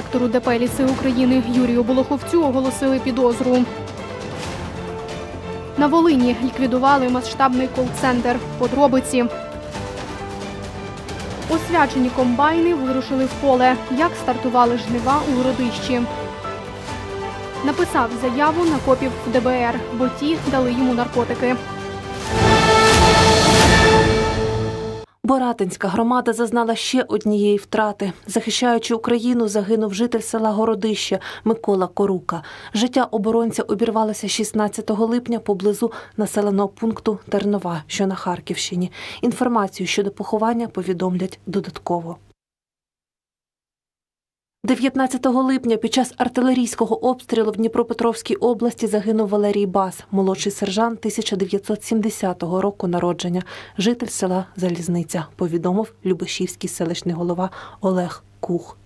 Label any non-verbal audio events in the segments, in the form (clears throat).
гендиректору ДП «Ліси України Юрію Болоховцю оголосили підозру. На Волині ліквідували масштабний кол-центр. Подробиці. Освячені комбайни вирушили в поле. Як стартували жнива у городищі. Написав заяву на копів в ДБР, бо ті дали йому наркотики. Боратинська громада зазнала ще однієї втрати. Захищаючи Україну, загинув житель села Городище Микола Корука. Життя оборонця обірвалося 16 липня поблизу населеного пункту Тернова, що на Харківщині. Інформацію щодо поховання повідомлять додатково. 19 липня під час артилерійського обстрілу в Дніпропетровській області загинув Валерій Бас, молодший сержант 1970 року народження, житель села Залізниця, повідомив Любешівський селищний голова Олег Кух.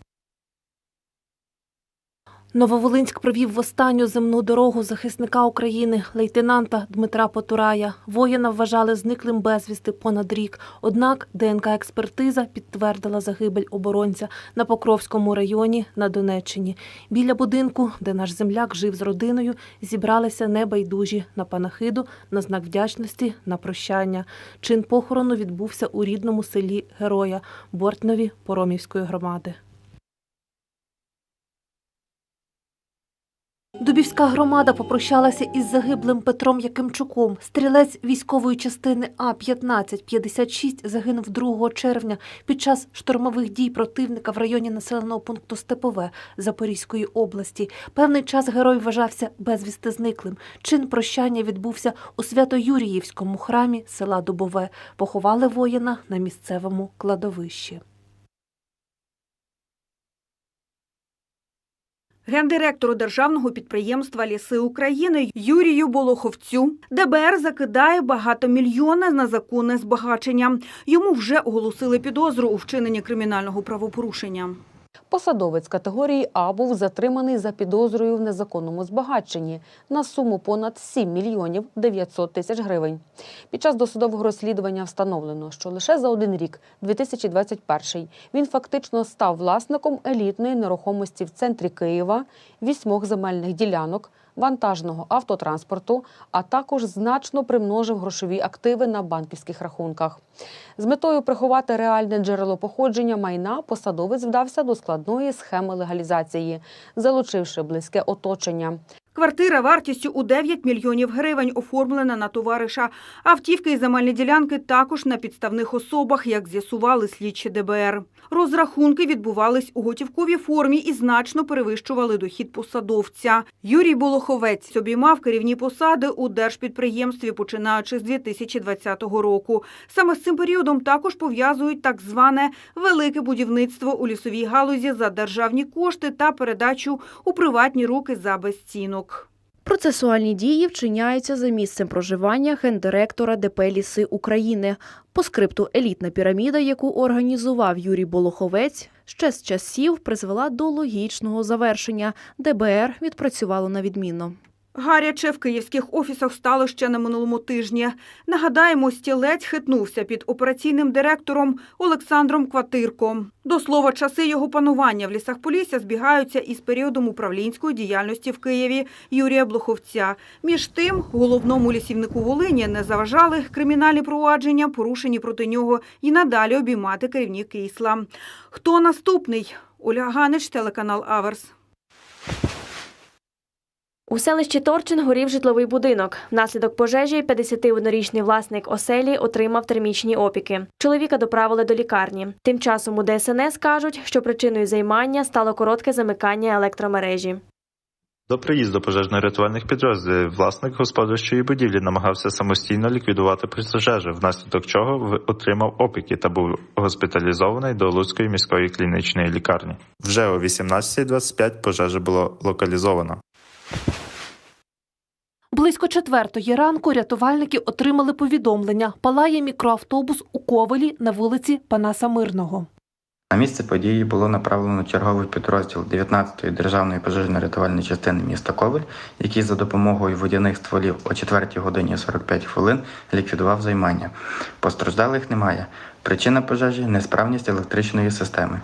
Нововолинськ провів в останню земну дорогу захисника України, лейтенанта Дмитра Потурая. Воїна вважали зниклим безвісти понад рік. Однак ДНК-експертиза підтвердила загибель оборонця на Покровському районі на Донеччині. Біля будинку, де наш земляк жив з родиною, зібралися небайдужі на панахиду на знак вдячності на прощання. Чин похорону відбувся у рідному селі Героя Бортнові Поромівської громади. Дубівська громада попрощалася із загиблим Петром Якимчуком. Стрілець військової частини А 1556 загинув 2 червня під час штурмових дій противника в районі населеного пункту Степове Запорізької області. Певний час герой вважався безвісти зниклим. Чин прощання відбувся у Свято-Юріївському храмі села Дубове. Поховали воїна на місцевому кладовищі. Гендиректору державного підприємства Ліси України Юрію Болоховцю ДБР закидає багатомільйонне на законне збагачення. Йому вже оголосили підозру у вчиненні кримінального правопорушення. Посадовець категорії А був затриманий за підозрою в незаконному збагаченні на суму понад 7 мільйонів 900 тисяч гривень. Під час досудового розслідування встановлено, що лише за один рік, 2021, він фактично став власником елітної нерухомості в центрі Києва, вісьмох земельних ділянок, вантажного автотранспорту, а також значно примножив грошові активи на банківських рахунках. З метою приховати реальне джерело походження майна посадовець вдався до складної схеми легалізації, залучивши близьке оточення. Квартира вартістю у 9 мільйонів гривень оформлена на товариша. Автівки і земельні ділянки також на підставних особах, як з'ясували слідчі ДБР. Розрахунки відбувались у готівковій формі і значно перевищували дохід посадовця. Юрій Болоховець обіймав керівні посади у держпідприємстві, починаючи з 2020 року. Саме з цим періодом також пов'язують так зване велике будівництво у лісовій галузі за державні кошти та передачу у приватні руки за безцінок. Процесуальні дії вчиняються за місцем проживання гендиректора ДП «Ліси України. По скрипту елітна піраміда, яку організував Юрій Болоховець, ще з часів призвела до логічного завершення. ДБР відпрацювало на відмінно. Гаряче в київських офісах стало ще на минулому тижні. Нагадаємо, стілець хитнувся під операційним директором Олександром Кватирко. До слова, часи його панування в лісах Полісся збігаються із періодом управлінської діяльності в Києві Юрія Блоховця. Між тим, головному лісівнику Волині не заважали кримінальні провадження, порушені проти нього, і надалі обіймати керівні крісла. Хто наступний? Оля Ганич, телеканал Аверс. У селищі Торчин горів житловий будинок. Внаслідок пожежі 51-річний власник оселі отримав термічні опіки. Чоловіка доправили до лікарні. Тим часом у ДСНС кажуть, що причиною займання стало коротке замикання електромережі. До приїзду пожежно-рятувальних підрозділів власник господарчої будівлі намагався самостійно ліквідувати пожежу, внаслідок чого отримав опіки та був госпіталізований до Луцької міської клінічної лікарні. Вже о 18.25 пожежа була локалізована. Близько четвертої ранку рятувальники отримали повідомлення. Палає мікроавтобус у Ковелі на вулиці Панаса Мирного. На місце події було направлено черговий підрозділ 19-ї державної пожежно-рятувальної частини міста Ковель, який за допомогою водяних стволів о 4 годині 45 хвилин ліквідував займання. Постраждалих немає. Причина пожежі несправність електричної системи.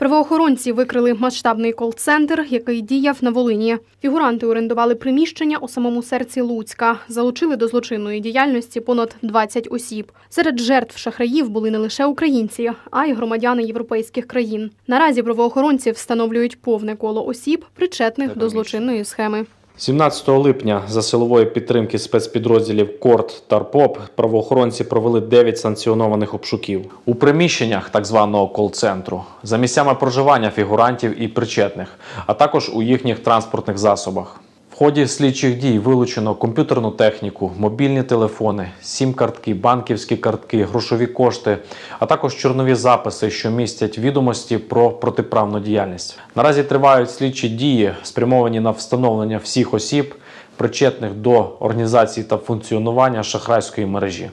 Правоохоронці викрили масштабний кол-центр, який діяв на Волині. Фігуранти орендували приміщення у самому серці Луцька, залучили до злочинної діяльності понад 20 осіб. Серед жертв шахраїв були не лише українці, а й громадяни європейських країн. Наразі правоохоронці встановлюють повне коло осіб, причетних до злочинної схеми. 17 липня за силової підтримки спецпідрозділів КОРТ та РПОП правоохоронці провели 9 санкціонованих обшуків у приміщеннях так званого кол-центру за місцями проживання фігурантів і причетних, а також у їхніх транспортних засобах. Ході слідчих дій вилучено комп'ютерну техніку, мобільні телефони, сім-картки, банківські картки, грошові кошти, а також чорнові записи, що містять відомості про протиправну діяльність. Наразі тривають слідчі дії, спрямовані на встановлення всіх осіб, причетних до організації та функціонування шахрайської мережі.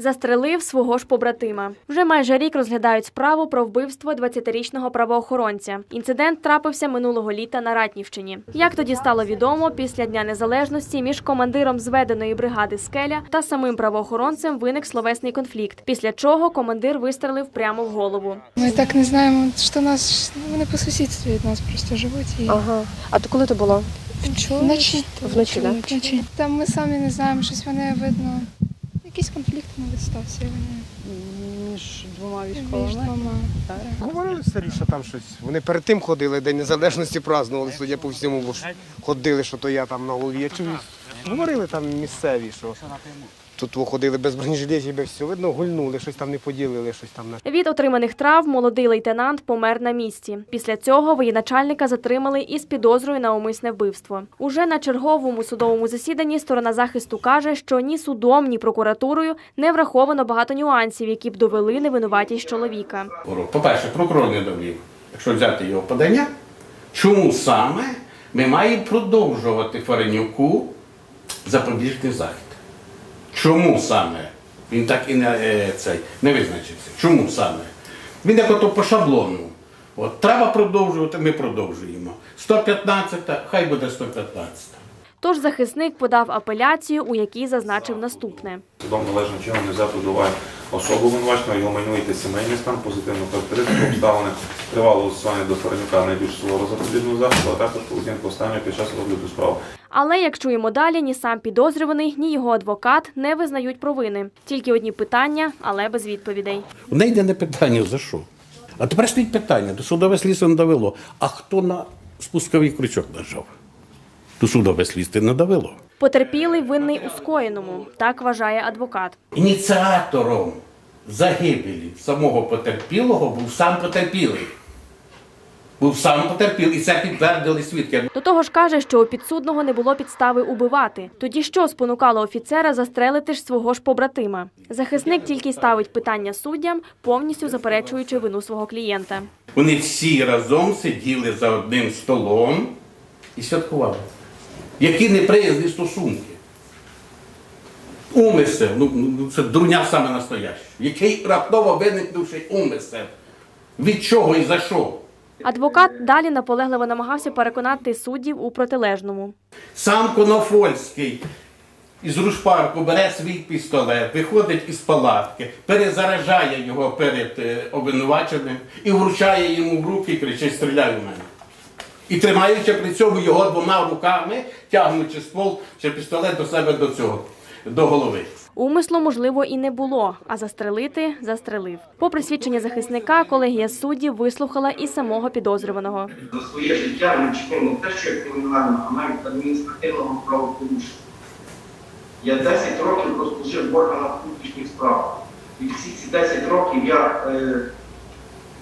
Застрелив свого ж побратима. Вже майже рік розглядають справу про вбивство 20-річного правоохоронця. Інцидент трапився минулого літа на Ратнівщині. Як тоді стало відомо, після Дня Незалежності між командиром зведеної бригади Скеля та самим правоохоронцем виник словесний конфлікт, після чого командир вистрелив прямо в голову. Ми так не знаємо, що нас вони по сусідстві від нас просто живуть і Ага. А то коли то було? Чули? вночі. Вночі, да? вночі. Там ми самі не знаємо, щось вони видно. Якийсь конфлікт не стався. і Вони Між двома між двома. Так. Говорили старі, що там щось. Вони перед тим ходили, День Незалежності празднували, судя по всьому, бо ж ходили, що то я там на голові. Я чую, говорили там місцеві, що тут во ходили без бронежилетів, без всього. Видно, гульнули, щось там не поділили, щось там на. Від отриманих травм молодий лейтенант помер на місці. Після цього воєначальника затримали із підозрою на умисне вбивство. Уже на черговому судовому засіданні сторона захисту каже, що ні судом, ні прокуратурою не враховано багато нюансів, які б довели невинуватість чоловіка. По-перше, прокурор не довів, якщо взяти його подання, чому саме ми маємо продовжувати Фаренюку запобіжний захід? Чому саме? Він так і не, е, цей, не визначився. Чому саме? Він як ото по шаблону. От, треба продовжувати, ми продовжуємо. 115, хай буде 115. Тож захисник подав апеляцію, у якій зазначив наступне. Судом належним чином не взято до уваги особу обвинуваченого, його майно сімейний стан, позитивну характеристику обставини, тривало застосування до Фаренюка найбільш суворо запобіжного заходу, а також поведінку останнього під час розгляду справи. Але як чуємо далі, ні сам підозрюваний, ні його адвокат не визнають провини. Тільки одні питання, але без відповідей. В неї йде не питання за що. А тепер стоїть питання, до судове слідство не довело. А хто на спусковий крючок нажав? До судове слідство не довело. Потерпілий винний у скоєному, так вважає адвокат. Ініціатором загибелі самого потерпілого був сам потерпілий. Був сам потерпілий, і це підтвердили свідки. До того ж каже, що у підсудного не було підстави убивати. Тоді що спонукало офіцера застрелити ж свого ж побратима? Захисник тільки ставить питання суддям, повністю заперечуючи вину свого клієнта. Вони всі разом сиділи за одним столом і святкували. Які неприязні стосунки. Умисел, ну, ну це дурня саме настояща. Який раптово виникнувши умисел. Від чого і за що? Адвокат далі наполегливо намагався переконати суддів у протилежному. Сам Конофольський із рушпарку бере свій пістолет, виходить із палатки, перезаражає його перед е, обвинуваченим і вручає йому в руки і кричить Стріляй у мене. І тримаючи при цьому його двома руками, тягнучи ствол чи пістолет до себе до цього, до голови. Умислу, можливо, і не було, а застрелити застрелив. Попри свідчення захисника, колегія суддів вислухала і самого підозрюваного. За своє життя не вчинив не те, що кримінального, а навіть адміністративного правопорушення. Я 10 років прослужив в органах внутрішніх справ. І всі ці 10 років я е,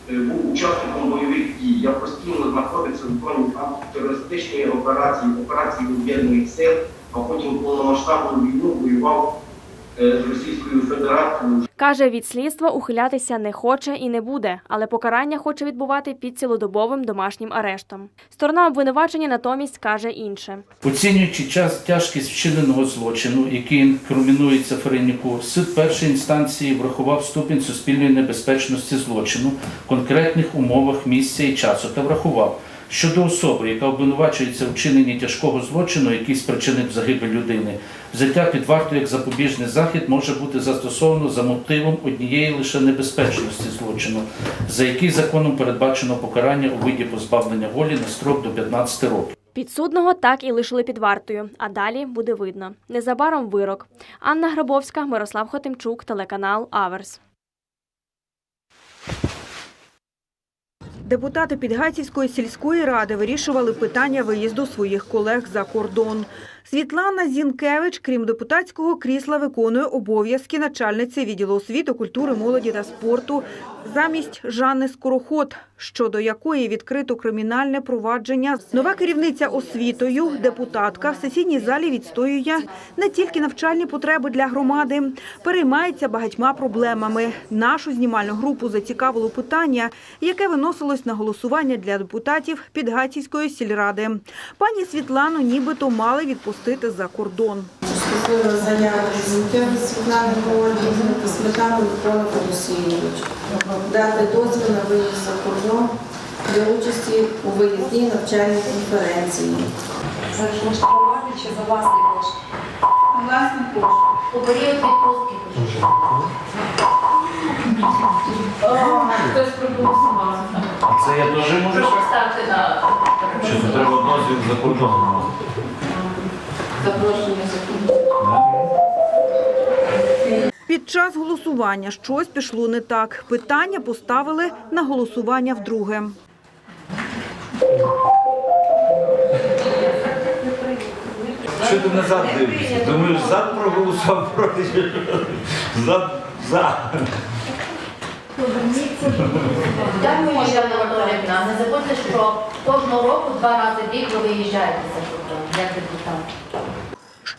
був учасником бойових дій. Я постійно знаходився в зоні антитерористичної операції, операції об'єднаних сил, а потім повномасштабну війну воював е, з Російською Федерацією. Каже, від слідства ухилятися не хоче і не буде, але покарання хоче відбувати під цілодобовим домашнім арештом. Сторона обвинувачення натомість каже інше. Оцінюючи час тяжкість вчиненого злочину, який інкримінується Ференюку, суд першої інстанції врахував ступінь суспільної небезпечності злочину в конкретних умовах місця і часу та врахував, Щодо особи, яка обвинувачується в вчиненні тяжкого злочину, який спричинив загибель людини, взяття під варту як запобіжний захід може бути застосовано за мотивом однієї лише небезпечності злочину, за який законом передбачено покарання у виді позбавлення волі на строк до 15 років. Підсудного так і лишили під вартою, а далі буде видно. Незабаром вирок. Анна Грабовська, Мирослав Хотимчук, телеканал Аверс. Депутати Підгайцівської сільської ради вирішували питання виїзду своїх колег за кордон. Світлана Зінкевич, крім депутатського крісла, виконує обов'язки начальниці відділу освіти, культури, молоді та спорту замість Жанни Скороход, щодо якої відкрито кримінальне провадження. Нова керівниця освітою, депутатка в сесійній залі відстоює не тільки навчальні потреби для громади, переймається багатьма проблемами. Нашу знімальну групу зацікавило питання, яке виносилось на голосування для депутатів Підгайцівської сільради. Пані Світлану нібито мали відпустити за кордон. Зінкевич Світлани Георгіївни та Микола Федосійович дати дозвіл на виїзд за кордон для участі у виїзній навчальній конференції. За влаштувати чи за власний кошт? Власний кошт. У період відпустки. Хтось проголосував. Це я теж можу Прошу ставити на Чи це треба дозвіл за кордоном? запрошення Під час голосування щось пішло не так. Питання поставили на голосування вдруге. Що ти назад дивишся? Думаєш, за проголосував проти? чи що? За, за. Дякую, Ірина Анатоліївна. Не забудьте, що кожного року два рази в рік ви виїжджаєте за кордон, як депутат.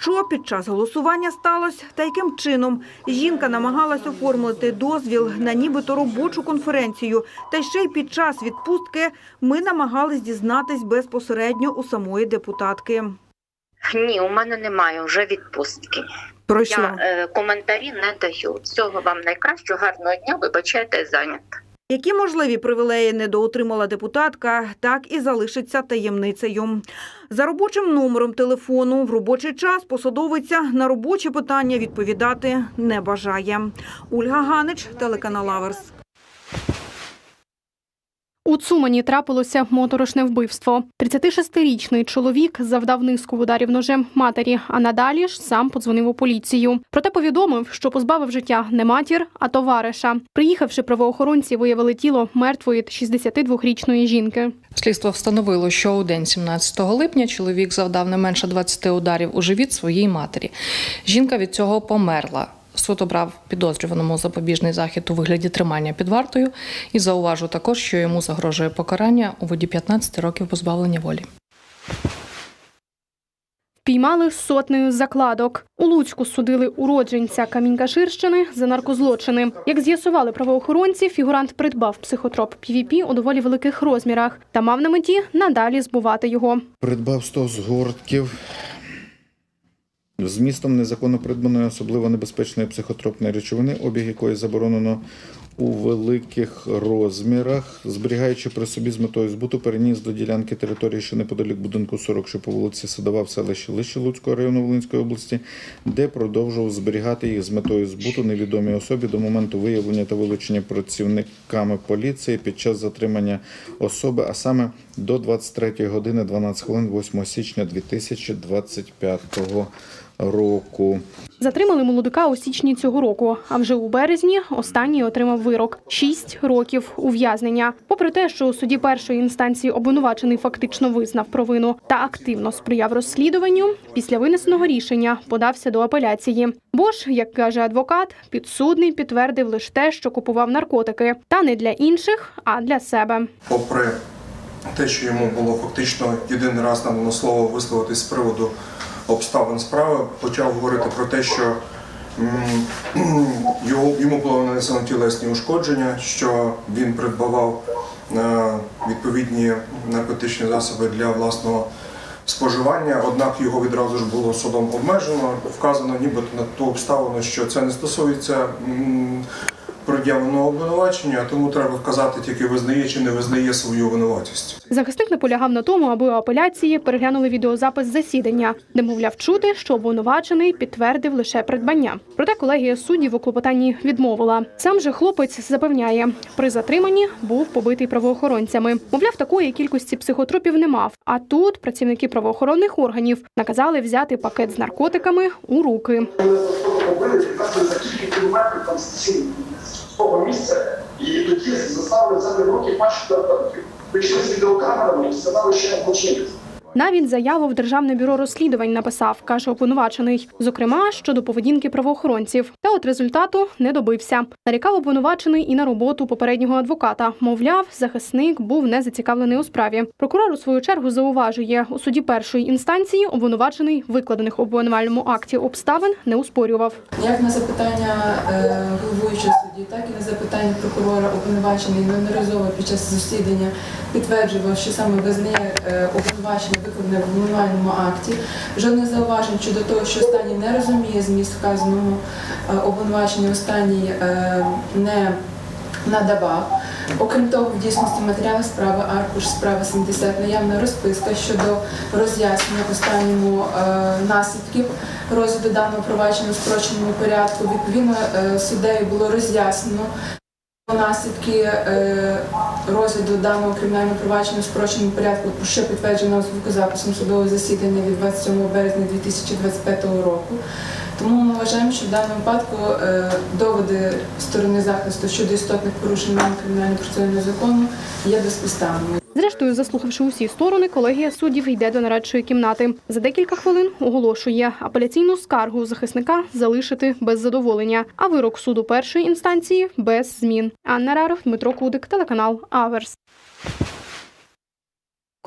Що під час голосування сталося та яким чином жінка намагалась оформити дозвіл на нібито робочу конференцію, та ще й під час відпустки ми намагались дізнатись безпосередньо у самої депутатки. Ні, у мене немає вже відпустки. Пройшла. Я е, коментарі не даю. Всього вам найкращого, гарного дня, вибачайте, зайнята. Які можливі привілеї недоотримала депутатка, так і залишиться таємницею. За робочим номером телефону в робочий час посадовиця на робочі питання відповідати не бажає. Ольга Ганич, телеканал Аверс. У Цумані трапилося моторошне вбивство. 36-річний чоловік завдав низку ударів ножем матері, а надалі ж сам подзвонив у поліцію. Проте повідомив, що позбавив життя не матір, а товариша. Приїхавши, правоохоронці виявили тіло мертвої 62-річної жінки. Слідство встановило, що у день 17 липня чоловік завдав не менше 20 ударів у живіт своїй матері. Жінка від цього померла. Суд обрав підозрюваному запобіжний захід у вигляді тримання під вартою і зауважу також, що йому загрожує покарання у виді 15 років позбавлення волі. Піймали сотнею закладок. У Луцьку судили уродженця Камінькаширщини за наркозлочини. Як з'ясували правоохоронці, фігурант придбав психотроп PVP у доволі великих розмірах та мав на меті надалі збувати його. Придбав 100 згортків з містом незаконно придбаної особливо небезпечної психотропної речовини, обіг якої заборонено у великих розмірах, зберігаючи при собі з метою збуту, переніс до ділянки території, що неподалік будинку 40, що по вулиці Садова в селищі Лище Луцького району Волинської області, де продовжував зберігати їх з метою збуту невідомій особі до моменту виявлення та вилучення працівниками поліції під час затримання особи, а саме до 23 години 12 хвилин 8 січня 2025 року. Затримали молодика у січні цього року. А вже у березні останній отримав вирок – 6 років ув'язнення. Попри те, що у суді першої інстанції обвинувачений фактично визнав провину та активно сприяв розслідуванню, після винесеного рішення подався до апеляції. Бо ж, як каже адвокат, підсудний підтвердив лише те, що купував наркотики, та не для інших, а для себе. попри те, що йому було фактично єдиний раз надано слово висловитись з приводу обставин справи, почав говорити про те, що (clears throat) йому було нанесено тілесні ушкодження, що він придбавав е, відповідні наркотичні засоби для власного споживання, однак його відразу ж було судом обмежено, вказано нібито на ту обставину, що це не стосується пред'явленого обвинувачення, тому треба вказати тільки визнає чи не визнає свою винуватість. Захисник наполягав на тому, аби у апеляції переглянули відеозапис засідання, де, мовляв, чути, що обвинувачений підтвердив лише придбання. Проте колегія суддів у клопотанні відмовила. Сам же хлопець запевняє, при затриманні був побитий правоохоронцями. Мовляв, такої кількості психотропів не мав. А тут працівники правоохоронних органів наказали взяти пакет з наркотиками у руки. побили 15 за кілька кілометрів там з того місця, і тоді заставили за руки бачити, прийшли з відеокамерами і сказали, що я злочинець. Навіть заяву в Державне бюро розслідувань написав, каже обвинувачений, зокрема щодо поведінки правоохоронців. Та от результату не добився. Нарікав обвинувачений і на роботу попереднього адвоката. Мовляв, захисник був не зацікавлений у справі. Прокурор у свою чергу зауважує, у суді першої інстанції обвинувачений викладених у обвинувальному акті обставин не успорював. Як на запитання е, головуючого так і на запитання прокурора обвинувачений неодноразово під час засідання підтверджував, що саме визнає е, обвинувачення виконане в обвинувальному акті. Жодних зауважень щодо того, що останній не розуміє зміст вказаного е, обвинувачення, останній е, не надавав. Окрім того, в дійсності матеріали справи, аркуш справи 70, наявна розписка щодо роз'яснення в останньому е, наслідків розгляду даного провадження у спрощеному порядку. Відповідно, е, суддею було роз'яснено наслідки е, розгляду даного кримінального провадження у спрощеному порядку, що підтверджено звукозаписом судового засідання від 27 березня 2025 року. Тому ми вважаємо, що в даному випадку е, доводи сторони захисту щодо істотних порушень кримінального процесуального закону є безпідставними. Зрештою, заслухавши усі сторони, колегія суддів йде до нарадчої кімнати. За декілька хвилин оголошує апеляційну скаргу захисника залишити без задоволення, а вирок суду першої інстанції без змін. Анна Раров, Дмитро Кудик, телеканал Аверс.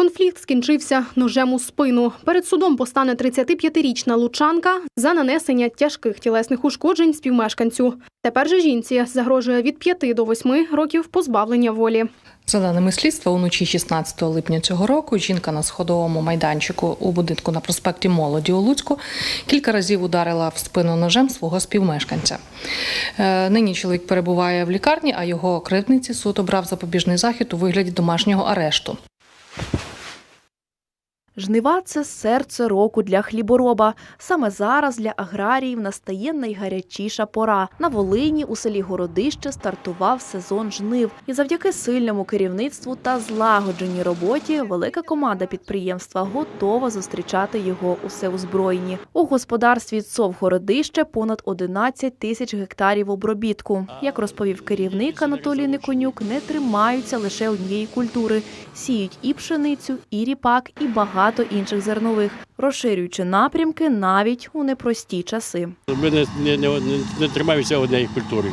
Конфлікт скінчився ножем у спину. Перед судом постане 35-річна лучанка за нанесення тяжких тілесних ушкоджень співмешканцю. Тепер же жінці загрожує від 5 до 8 років позбавлення волі. За даними слідства, уночі 16 липня цього року жінка на сходовому майданчику у будинку на проспекті Молоді у Луцьку кілька разів ударила в спину ножем свого співмешканця. Е, Нині чоловік перебуває в лікарні, а його кривдниці суд обрав запобіжний захід у вигляді домашнього арешту. Жнива це серце року для хлібороба. Саме зараз для аграріїв настає найгарячіша пора. На Волині у селі Городище стартував сезон жнив. І завдяки сильному керівництву та злагодженій роботі велика команда підприємства готова зустрічати його у всеозброєнні. У господарстві ЦОВ Городище понад 11 тисяч гектарів обробітку. Як розповів керівник Анатолій Никонюк, не тримаються лише однієї культури. Сіють і пшеницю, і ріпак, і багато інших зернових, розширюючи напрямки навіть у непрості часи. Ми не, не, не, не тримаємося однієї культури.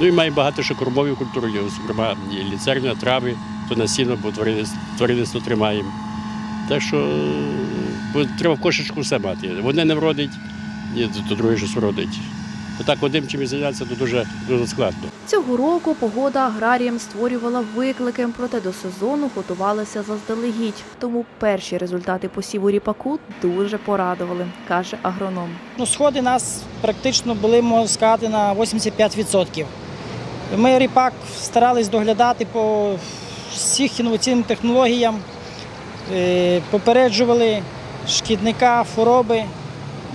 Ну і маємо багато ще кормової культури, зокрема і ліцерня, трави, то насінно, бо тваринництво, тваринництво тримаємо. Так що е, бо треба в кошечку все мати. Одне не вродить, то, друге щось вродить. То так одним чимось зайнятися, то дуже, дуже складно. Цього року погода аграріям створювала виклики, проте до сезону готувалися заздалегідь. Тому перші результати посіву ріпаку дуже порадували, каже агроном. Ну, сходи нас практично були, можна сказати, на 85%. Ми ріпак старались доглядати по всіх інноваційним технологіям, е, попереджували шкідника, хвороби.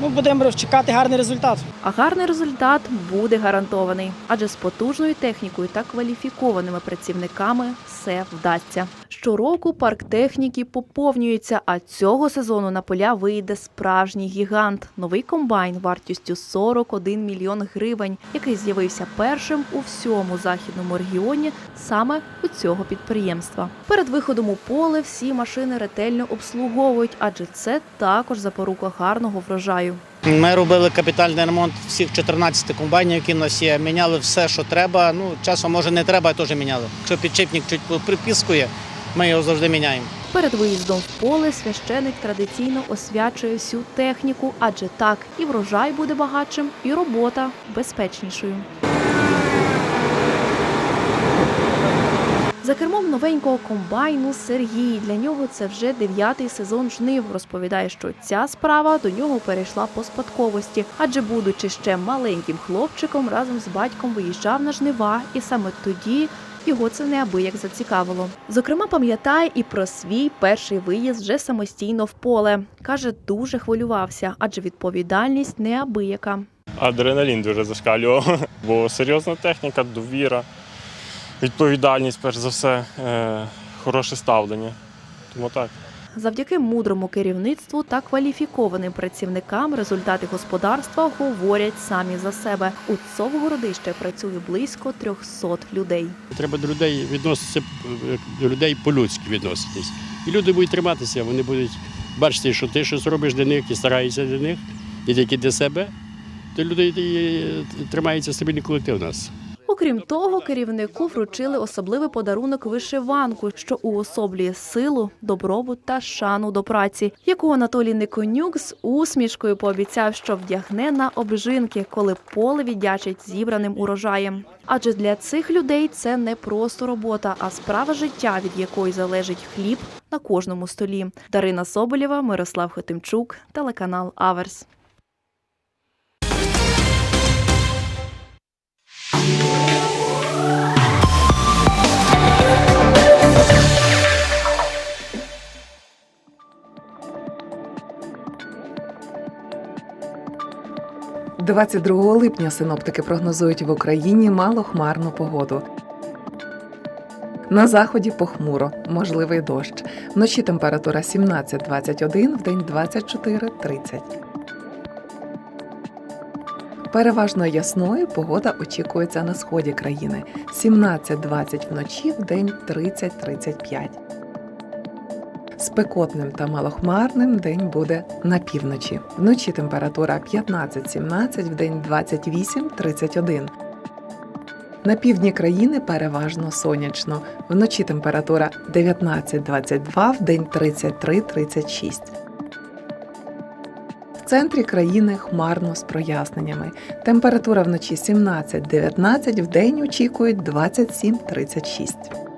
Ну, будемо чекати гарний результат. А гарний результат буде гарантований, адже з потужною технікою та кваліфікованими працівниками все вдасться. Щороку парк техніки поповнюється, а цього сезону на поля вийде справжній гігант. Новий комбайн вартістю 41 мільйон гривень, який з'явився першим у всьому західному регіоні саме у цього підприємства. Перед виходом у поле всі машини ретельно обслуговують, адже це також запорука гарного врожаю. Ми робили капітальний ремонт всіх 14 комбайнів, які в нас є. Міняли все, що треба. Ну, часом, може, не треба, а теж міняли. Якщо підшипник чуть припіскує, ми його завжди міняємо. Перед виїздом в поле священик традиційно освячує всю техніку, адже так і врожай буде багатшим, і робота безпечнішою. За кермом новенького комбайну Сергій. Для нього це вже дев'ятий сезон жнив. Розповідає, що ця справа до нього перейшла по спадковості, адже, будучи ще маленьким хлопчиком, разом з батьком виїжджав на жнива, і саме тоді. Його це неабияк зацікавило. Зокрема, пам'ятає і про свій перший виїзд вже самостійно в поле. Каже, дуже хвилювався, адже відповідальність неабияка. Адреналін дуже зашкалював, (laughs) бо серйозна техніка, довіра, відповідальність, перш за все, е, хороше ставлення. Тому так. Завдяки мудрому керівництву та кваліфікованим працівникам результати господарства говорять самі за себе. У Цовгородище працює близько 300 людей. Треба до людей відноситися до людей по-людськи відноситись. І люди будуть триматися, вони будуть бачити, що ти щось робиш для них і стараєшся для них, і тільки для себе, то люди тримається стабільний колектив у нас. Окрім того, керівнику вручили особливий подарунок вишиванку, що уособлює силу, добробут та шану до праці, яку Анатолій Никонюк з усмішкою пообіцяв, що вдягне на обжинки, коли поле віддячить зібраним урожаєм. Адже для цих людей це не просто робота, а справа життя, від якої залежить хліб на кожному столі. Дарина Соболєва, Мирослав Хотимчук, телеканал Аверс. – 22 липня синоптики прогнозують в Україні малохмарну погоду. На заході похмуро, можливий дощ. Вночі температура 17-21, вдень 24-30. Переважно ясною погода очікується на сході країни 17-20 вночі, вдень 30-35. Спекотним та малохмарним день буде на півночі. Вночі температура 15-17, вдень 28-31. На півдні країни переважно сонячно. Вночі температура 19-22, вдень 33-36. В центрі країни хмарно з проясненнями. Температура вночі 17-19, вдень очікують 27-36.